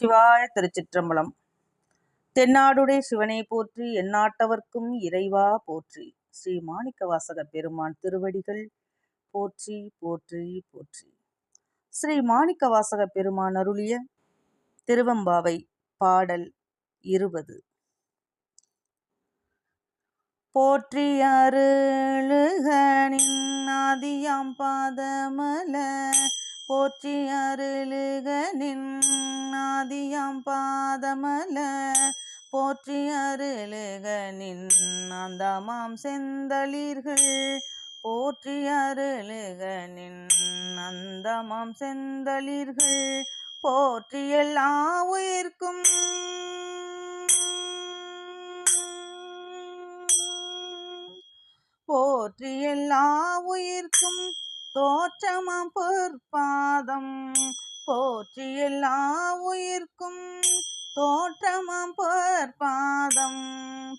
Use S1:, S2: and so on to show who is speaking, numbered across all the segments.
S1: சிவாய திருச்சிற்றம்பலம். தென்னாடுடைய சிவனை போற்றி எந்நாட்டவர்க்கும் இறைவா போற்றி. ஸ்ரீ மாணிக்க வாசக பெருமான் திருவடிகள் போற்றி போற்றி போற்றி. ஸ்ரீ மாணிக்க வாசக பெருமான் அருளிய திருவம்பாவை பாடல் இருபது. போற்றி அருளுகனின் ஆதியாம் பாதமல போற்றி அருளுகனின் நின் பாதமல போற்றி அருளுக நின் அந்தமாம் செந்தளிர்கள். போற்றி அருளுக நின் அந்தமாம் செந்தளிர்கள். போற்றி எல்லா உயிர்க்கும். போற்றி எல்லா உயிர்க்கும் தோற்றமாம் பொற்பாதம். போற்றி எல்லா உயிர்க்கும் தோற்றமாம் பொற்பாதம்.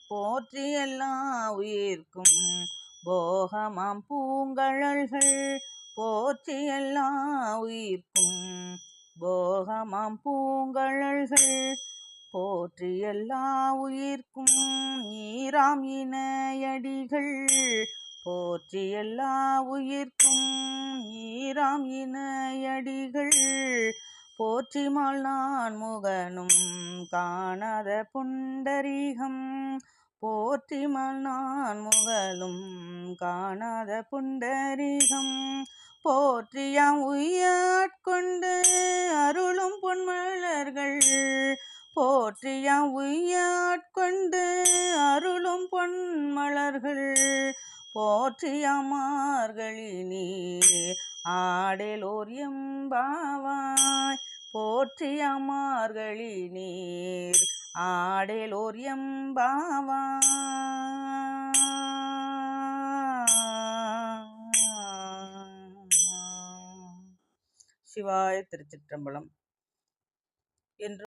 S1: போற்றி எல்லா உயிர்க்கும் போகமாம் பூங்கழல்கள். போற்றி எல்லா உயிர்க்கும் போகமாம் பூங்கழல்கள். போற்றி எல்லா உயிர்க்கும் நீராம் இணையடிகள். போற்றி எல்லா உயிர்க்கும் ஈராம் இணையடிகள். போற்றிமால் நான் முகனும் காணாத புண்டரீகம். போற்றிமால் நான் முகலும் காணாத புண்டரீகம். போற்றியாம் உய்யாட்கொண்டு அருளும் பொன்மலர்கள். போற்றியாம் உய்யாட்கொண்டு அருளும் பொன்மலர்கள். போற்றியமார்களினே ஆடலோர் எம்பாவாய் போற்றியமார்களி நீர் ஆடலோர் எம்பாவாய். சிவாய திருச்சிற்றம்பலம். என்று